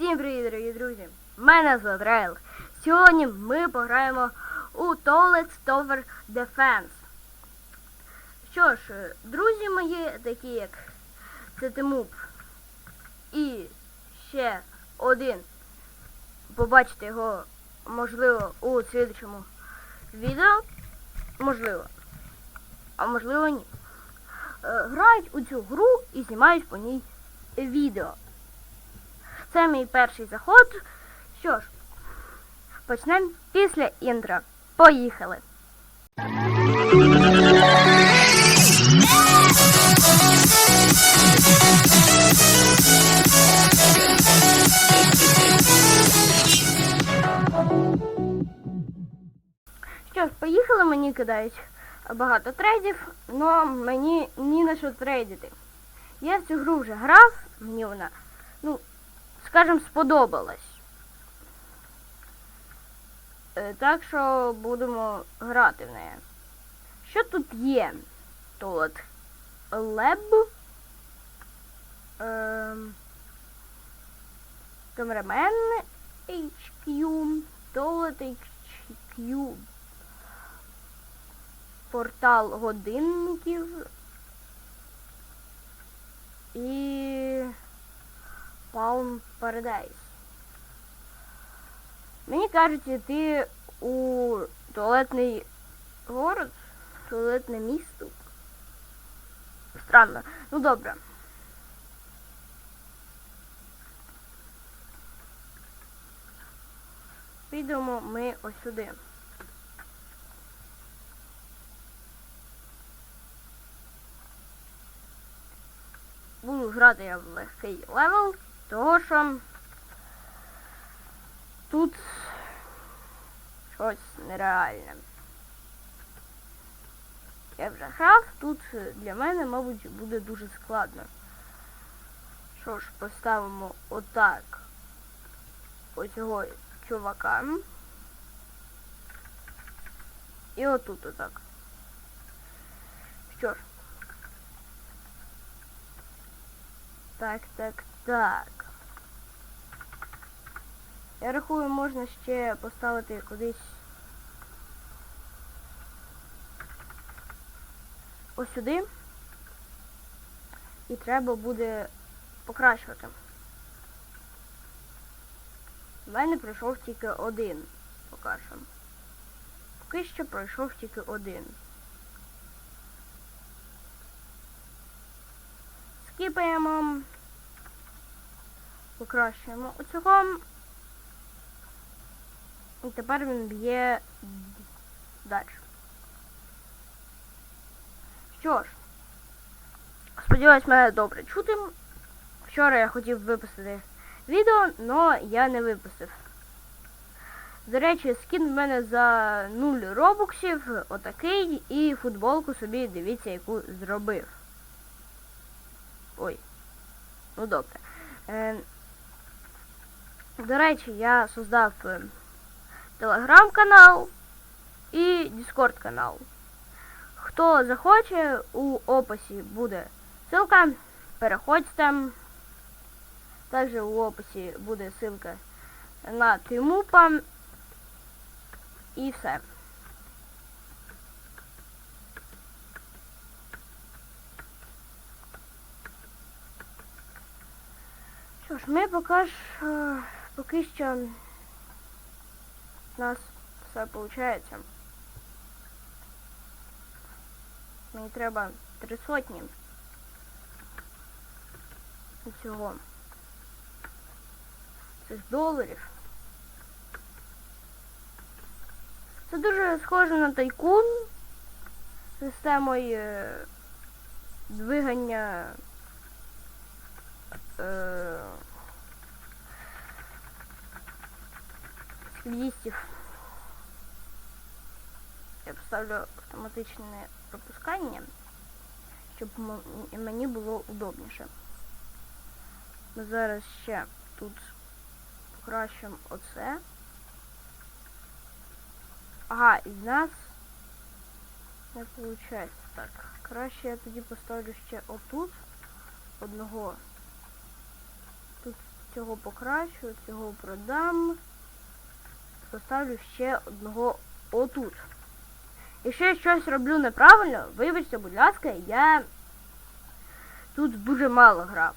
Всім привіт, дорогі друзі! Мене звати Рейл. Сьогодні ми пограємо у Toilet Tower Defense. Що ж, е, друзі мої, такі як Цетимуп і ще один. Побачите його, можливо, у слідчому відео. Можливо. А можливо ні. Е, Грають у цю гру і знімають по ній відео. Це мій перший заход. Що ж, почнемо після інтро. Поїхали! Що ж, поїхали, мені кидають багато трейдів, але мені ні на що трейдити. Я в цю гру вже грав, мені вона, ну, скажем, сподобалась. Е, Так що будемо грати в неї. Що тут є? Тут леб. Ем, камерамен HQ. Туалет HQ. Портал годинників. І Palm Paradise. Мені кажуть, йти у туалетний город, туалетне місто. Странно. Ну добре. Підемо ми ось сюди. Буду грати я в легкий левел, того що тут щось нереальне. Я вже грав, тут для мене, мабуть, буде дуже складно. Що ж, поставимо отак оцього чувака. І отут отак. Що ж. Так, так, так. Я рахую, можна ще поставити кудись ось сюди. І треба буде покращувати. У мене пройшов тільки один, поки. Поки що пройшов тільки один. Скіпаємо. Покращуємо оцього. І тепер він б'є далі. Що ж, сподіваюсь, мене добре чути. Вчора я хотів випустити відео, але я не випустив. До речі, скін в мене за 0 робоксів, отакий, і футболку собі дивіться, яку зробив. Ой. Ну добре. Е, до речі, я создав е, телеграм-канал і Дискорд канал. Хто захоче, у описі буде ссылка. Переходьте. Також у описі буде ссылка на Тимупа. І все. Що ж, ми поки поки що нас все виходить. Мені треба три сотні цього цих доларів. Це дуже схоже на тайкун системою е, двигання е, сквістів. Я поставлю автоматичне пропускання, щоб мені було удобніше. Ми зараз ще тут покращимо оце. Ага, і в нас не виходить. Так, краще я тоді поставлю ще отут одного. Тут цього покращу, цього продам. Поставлю ще одного отут. Якщо я щось роблю неправильно, вибачте, будь ласка, я тут дуже мало грав.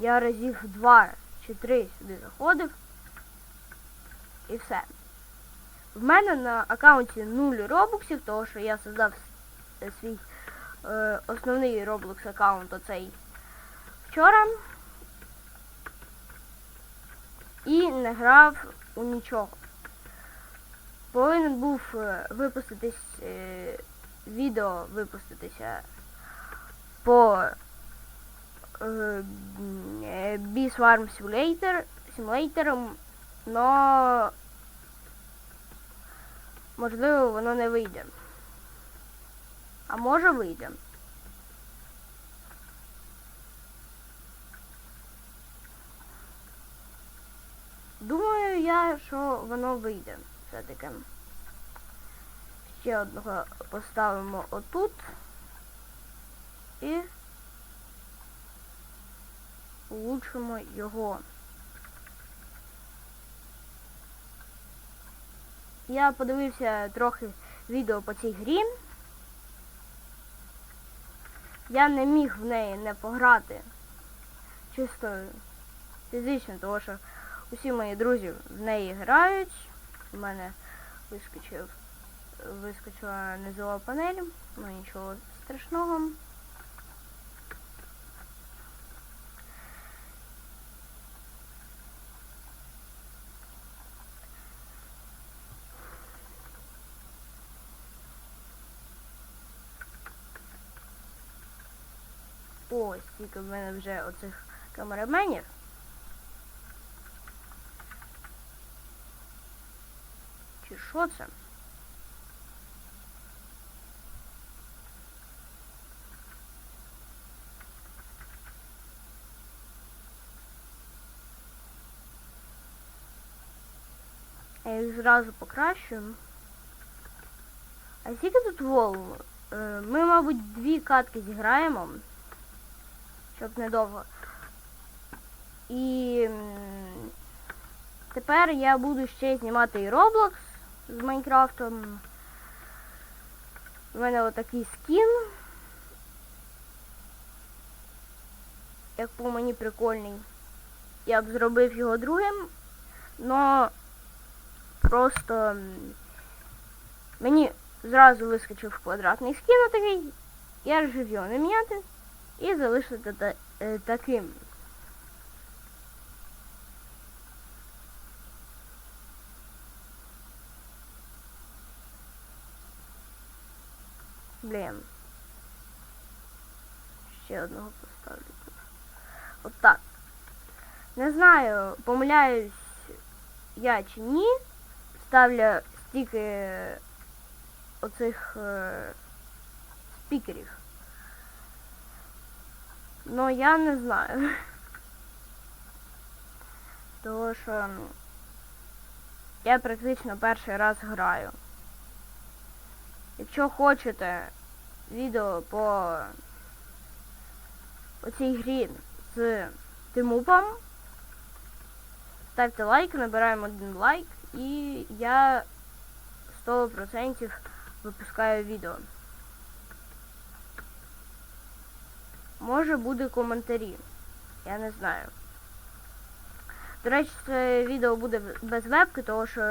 Я разів два чи три сюди заходив. І все. В мене на аккаунті 0 робоксів, тому що я создав свій е, основний Roblox аккаунт оцей вчора. І не грав у нічого. Повинен був е, випуститись е, відео випуститися по е, м, е, Bee Simulator, Simulator, но можливо воно не вийде. А може вийде. Думаю я, що воно вийде все-таки. Ще одного поставимо отут. І улучшимо його. Я подивився трохи відео по цій грі. Я не міг в неї не пограти чисто фізично, тому що усі мої друзі в неї грають. У мене вискочив вискочила низова панель, ну нічого страшного. Ось, тільки в мене вже оцих камераменів. Чи що це? Я їх зразу покращую. А скільки тут волу? Е, Ми, мабуть, дві катки зіграємо, щоб недовго. М, тепер я буду ще знімати і Roblox з Майнкрафтом. У мене отакий скін. Як по мені прикольний. Я б зробив його другим, но просто мені зразу вискочив квадратний скін такий. Я вирішив його не міняти і залишити е, таким. Блін. Ще одного поставлю тут. От так. Не знаю, помиляюсь я чи ні. Ставлю стільки оцих е, спікерів. Но я не знаю. Тому що я практично перший раз граю. Якщо хочете відео по оцій грі з Тимупом, ставте лайк, набираємо один лайк і я 100% випускаю відео. Може буде коментарі. Я не знаю. До речі, це відео буде без вебки, тому що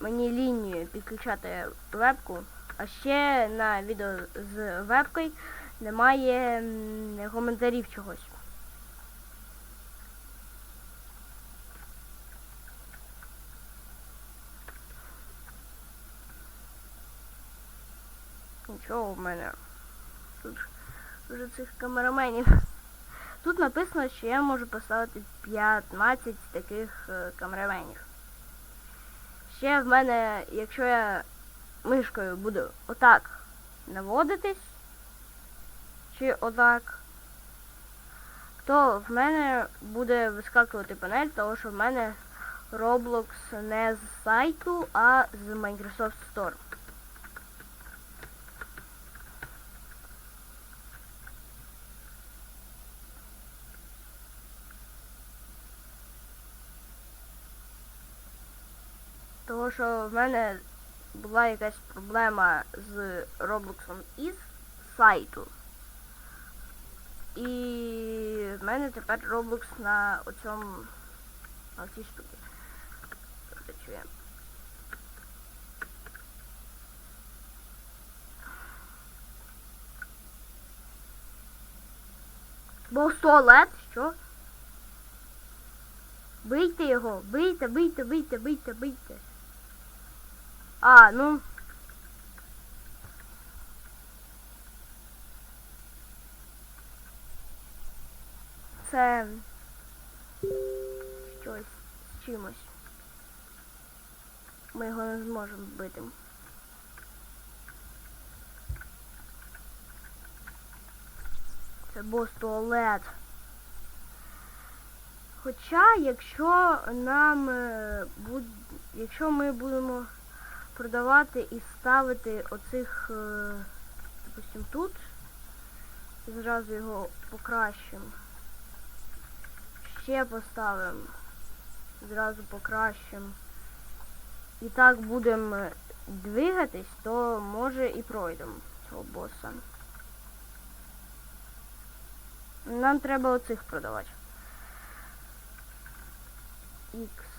мені лінію підключати вебку. А ще на відео з вебкою немає коментарів чогось. Нічого в мене. Тут вже цих камераменів. Тут написано, що я можу поставити 15 таких е, камераменів. Ще в мене, якщо я мишкою буду отак наводитись. Чи отак. То в мене буде вискакувати панель, тому що в мене Roblox не з сайту, а з Microsoft Store. Тому що в мене була якась проблема з Роблоксом із сайту. І в мене тепер Roblox на оцьому на цій штуці. Працює. Був туалет, що? Бийте його, бийте, бийте, бийте, бийте, бийте. А, ну. Це щось з чимось. Ми його не зможемо вбити. Це бос туалет. Хоча, якщо нам е, якщо ми будемо продавати і ставити оцих, е, допустим, тут, і зразу його покращимо. Ще поставимо. Зразу покращимо. І так будемо двигатись, то може і пройдемо цього боса. Нам треба оцих продавати. X.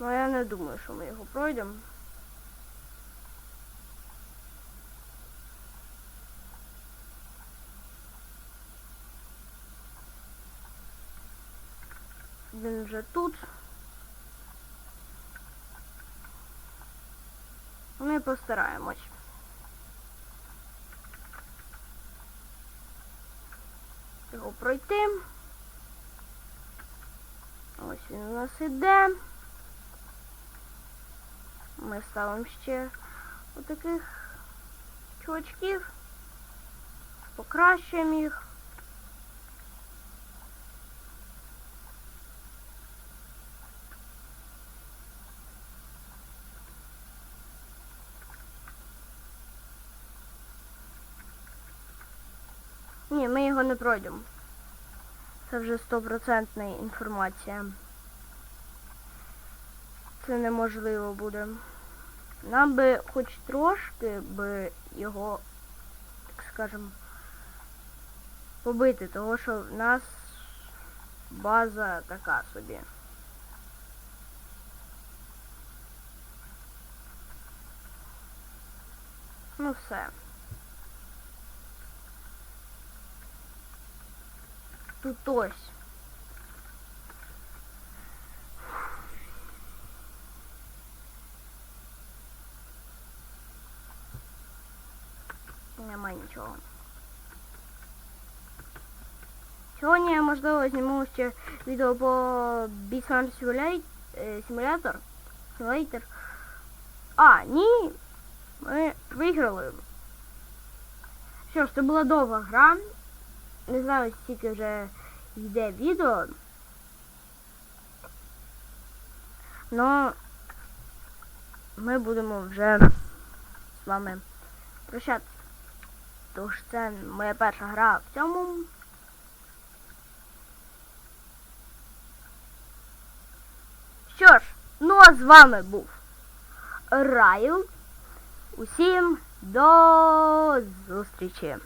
Ну я не думаю, що ми його пройдемо. Він вже тут. Ми постараємось. Його пройти. Ось він у нас іде. Ми ставимо ще отаких чувачків. Покращуємо їх. Ні, ми його не пройдемо. Це вже стопроцентна інформація. Це неможливо буде. Нам би хоч трошки би його, так скажем, побити, того що в нас база така собі. Ну все. Тут ось. Нема нічого. Сьогодні я, можливо, зніму ще відео по Beat Farm Simulator. Simulator. А, ні. Ми виграли. Що ж, це була довга гра. Не знаю, скільки вже йде відео. Но ми будемо вже з вами прощатися. Тож це моя перша гра в цьому. Що ж, ну а з вами був Райл. Усім до зустрічі!